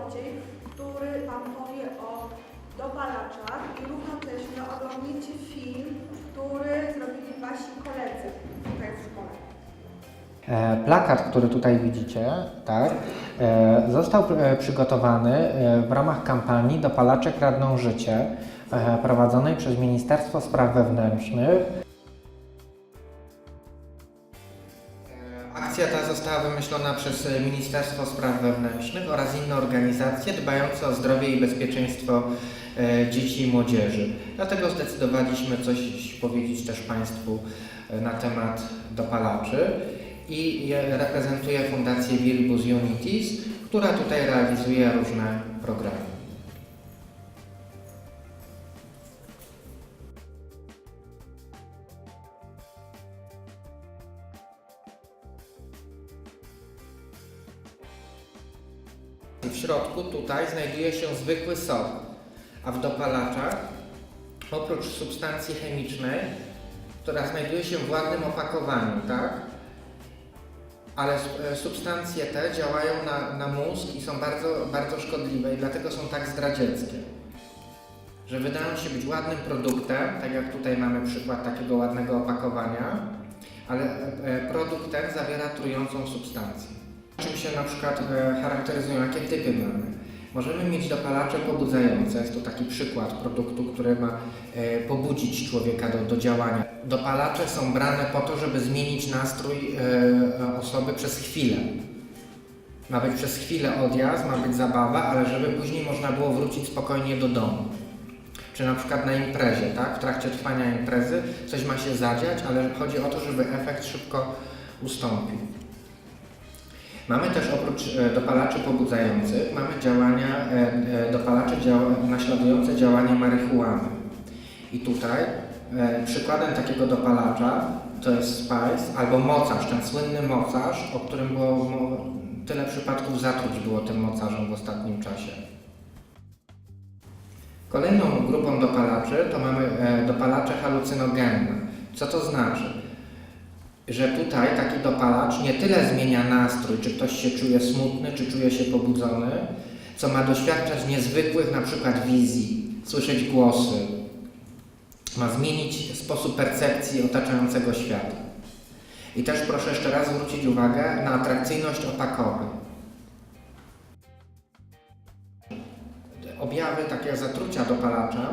Złociej, który Wam powie o dopalaczach i równocześnie oglądnijcie film, który zrobili Wasi koledzy tutaj w szkole. E, plakat, który tutaj widzicie, tak, e, został e, przygotowany w ramach kampanii Dopalacze kradną życie prowadzonej przez Ministerstwo Spraw Wewnętrznych. Została wymyślona przez e, Ministerstwo Spraw Wewnętrznych oraz inne organizacje dbające o zdrowie i bezpieczeństwo e, dzieci i młodzieży. Dlatego zdecydowaliśmy coś powiedzieć też Państwu e, na temat dopalaczy i reprezentuję Fundację Wirbus Unities, która tutaj realizuje różne programy. W środku tutaj znajduje się zwykły sok, a w dopalaczach oprócz substancji chemicznej, która znajduje się w ładnym opakowaniu, tak? Ale e, substancje te działają na, na mózg i są bardzo, bardzo szkodliwe i dlatego są tak zdradzieckie. Że wydają się być ładnym produktem, tak jak tutaj mamy przykład takiego ładnego opakowania, ale e, e, produkt ten zawiera trującą substancję. Czym się na przykład e, charakteryzują, jakie typy mamy? Możemy mieć dopalacze pobudzające, jest to taki przykład produktu, który ma e, pobudzić człowieka do, do działania. Dopalacze są brane po to, żeby zmienić nastrój e, osoby przez chwilę. Ma być przez chwilę odjazd, ma być zabawa, ale żeby później można było wrócić spokojnie do domu. Czy na przykład na imprezie, tak? W trakcie trwania imprezy coś ma się zadziać, ale chodzi o to, żeby efekt szybko ustąpił. Mamy też oprócz e, dopalaczy pobudzających, mamy działania, e, e, dopalacze działa, naśladujące działanie marihuany. I tutaj przykładem takiego dopalacza to jest Spice albo mocarz, ten słynny mocarz, o którym było tyle przypadków zatruć było tym mocarzem w ostatnim czasie. Kolejną grupą dopalaczy to mamy dopalacze halucynogenne. Co to znaczy? Że tutaj taki dopalacz nie tyle zmienia nastrój, czy ktoś się czuje smutny, czy czuje się pobudzony, co ma doświadczać niezwykłych na przykład wizji, słyszeć głosy, ma zmienić sposób percepcji otaczającego świata. I też proszę jeszcze raz zwrócić uwagę na atrakcyjność opakowań. Objawy takie zatrucia dopalaczem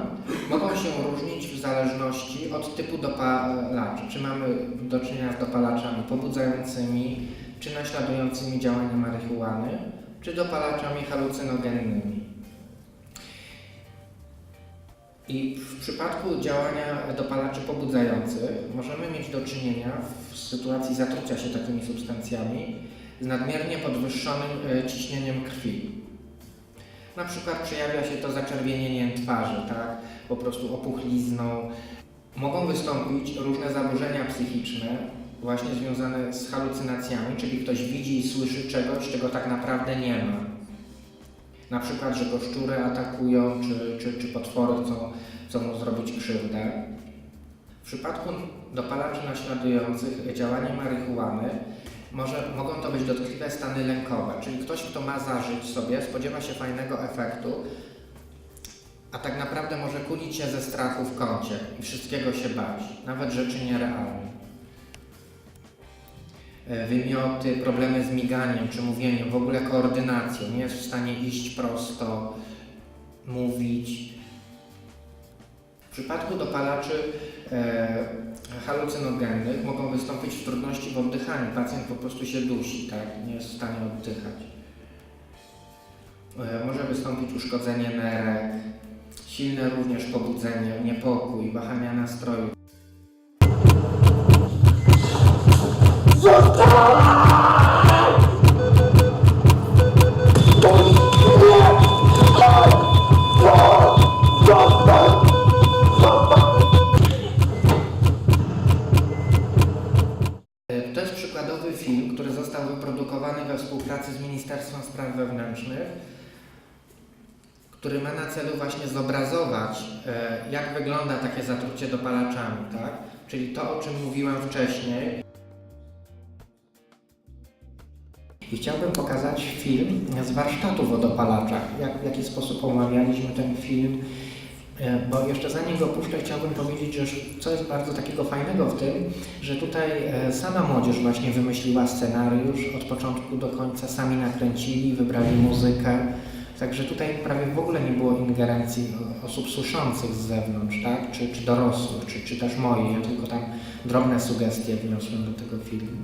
mogą się różnić w zależności od typu dopalaczy. Czy mamy do czynienia z dopalaczami pobudzającymi, czy naśladującymi działanie marihuany, czy dopalaczami halucynogennymi. I w przypadku działania dopalaczy pobudzających możemy mieć do czynienia w sytuacji zatrucia się takimi substancjami z nadmiernie podwyższonym e, ciśnieniem krwi. Na przykład przejawia się to zaczerwienieniem twarzy, tak? po prostu opuchlizną. Mogą wystąpić różne zaburzenia psychiczne, właśnie związane z halucynacjami, czyli ktoś widzi i słyszy czegoś, czego tak naprawdę nie ma. Na przykład, że go szczury atakują, czy, czy, czy potwory chcą, chcą mu zrobić krzywdę. W przypadku dopalaczy naśladujących działanie marihuany może, mogą to być dotkliwe stany lękowe, czyli ktoś, kto ma zażyć sobie, spodziewa się fajnego efektu, a tak naprawdę może kulić się ze strachu w kącie i wszystkiego się bać, nawet rzeczy nierealnych. E, Wymioty, problemy z miganiem czy mówieniem, w ogóle koordynacją, nie jest w stanie iść prosto, mówić. W przypadku dopalaczy e, halucynogennych mogą wystąpić trudności w oddychaniu. Pacjent po prostu się dusi, tak? nie jest w stanie oddychać. E, może wystąpić uszkodzenie nerek, silne również pobudzenie, niepokój, wahania nastroju. E, który ma na celu właśnie zobrazować, e, jak wygląda takie zatrucie dopalaczami, tak? Czyli to, o czym mówiłem wcześniej. I chciałbym pokazać film z warsztatów o dopalaczach, jak, w jaki sposób omawialiśmy ten film, E, Bo jeszcze zanim go puszczę, chciałbym powiedzieć, że co jest bardzo takiego fajnego w tym, że tutaj e, sama młodzież właśnie wymyśliła scenariusz od początku do końca, sami nakręcili, wybrali muzykę. Także tutaj prawie w ogóle nie było ingerencji osób słyszących z zewnątrz, tak? Czy, czy dorosłych, czy, czy też moich. Ja tylko tam drobne sugestie wniosłem do tego filmu.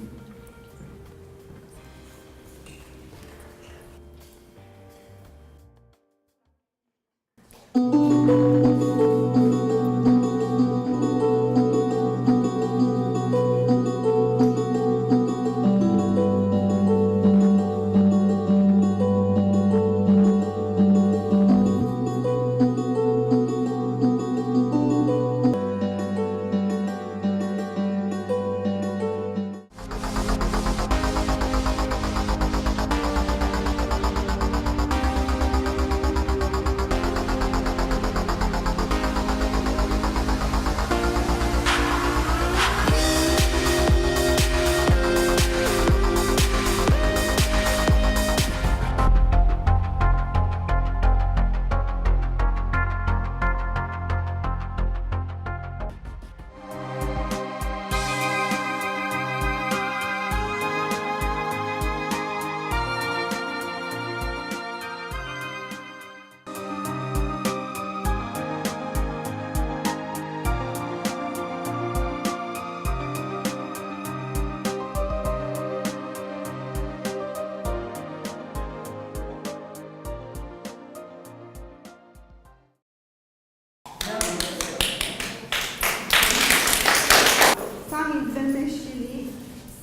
Wymyślili,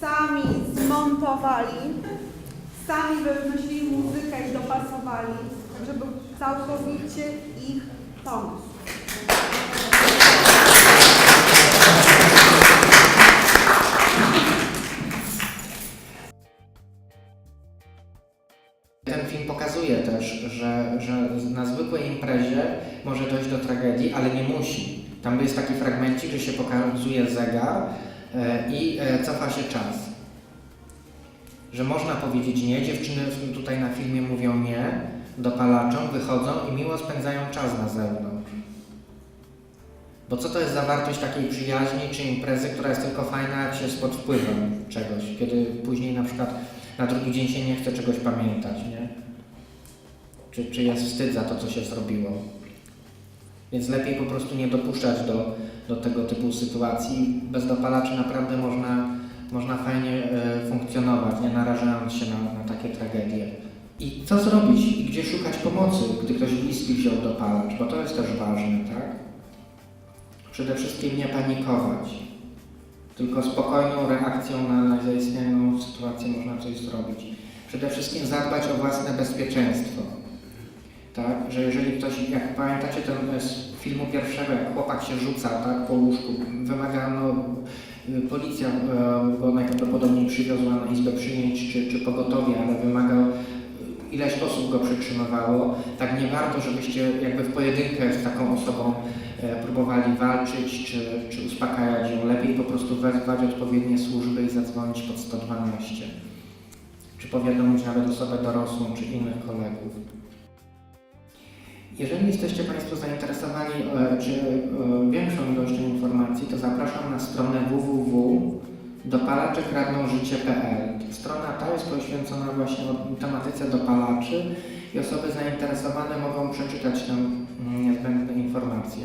sami zmontowali, sami wymyślili muzykę i dopasowali, także był całkowicie ich pomysł. Ten film pokazuje też, że, że na zwykłej imprezie może dojść do tragedii, ale nie musi. Tam jest taki fragmencik, że się pokazuje zegar i e, cofa się czas. Że można powiedzieć nie, dziewczyny tutaj na filmie mówią nie, dopalaczom, wychodzą i miło spędzają czas na zewnątrz. Bo co to jest za wartość takiej przyjaźni czy imprezy, która jest tylko fajna, jak się jest pod wpływem czegoś, kiedy później na przykład na drugi dzień się nie chce czegoś pamiętać, nie? Czy, czy jest wstyd za to, co się zrobiło. Więc lepiej po prostu nie dopuszczać do, do tego typu sytuacji. Bez dopalaczy naprawdę można, można fajnie e, funkcjonować, nie narażając się na, na takie tragedie. I co zrobić i gdzie szukać pomocy, gdy ktoś bliski wziął dopalacz, bo to jest też ważne, tak? Przede wszystkim nie panikować. Tylko spokojną reakcją na, zaistniałą sytuację można coś zrobić. Przede wszystkim zadbać o własne bezpieczeństwo. Tak, że jeżeli ktoś, jak pamiętacie ten e, z filmu pierwszego, jak chłopak się rzuca tak, po łóżku, wymagano, y, policja e, go najprawdopodobniej przywiozła na izbę przyjęć czy, czy pogotowie, ale wymagał, y, ileś osób go przytrzymywało, tak nie warto, żebyście jakby w pojedynkę z taką osobą e, próbowali walczyć czy, czy uspokajać ją. Lepiej po prostu wezwać odpowiednie służby i zadzwonić pod 112. Czy powiadomić nawet osobę dorosłą czy innych kolegów. Jeżeli jesteście Państwo zainteresowani e, czy e, większą ilością informacji, to zapraszam na stronę www.dopalaczekradnążycie.pl. Strona ta jest poświęcona właśnie tematyce dopalaczy i osoby zainteresowane mogą przeczytać tam mm, niezbędne informacje.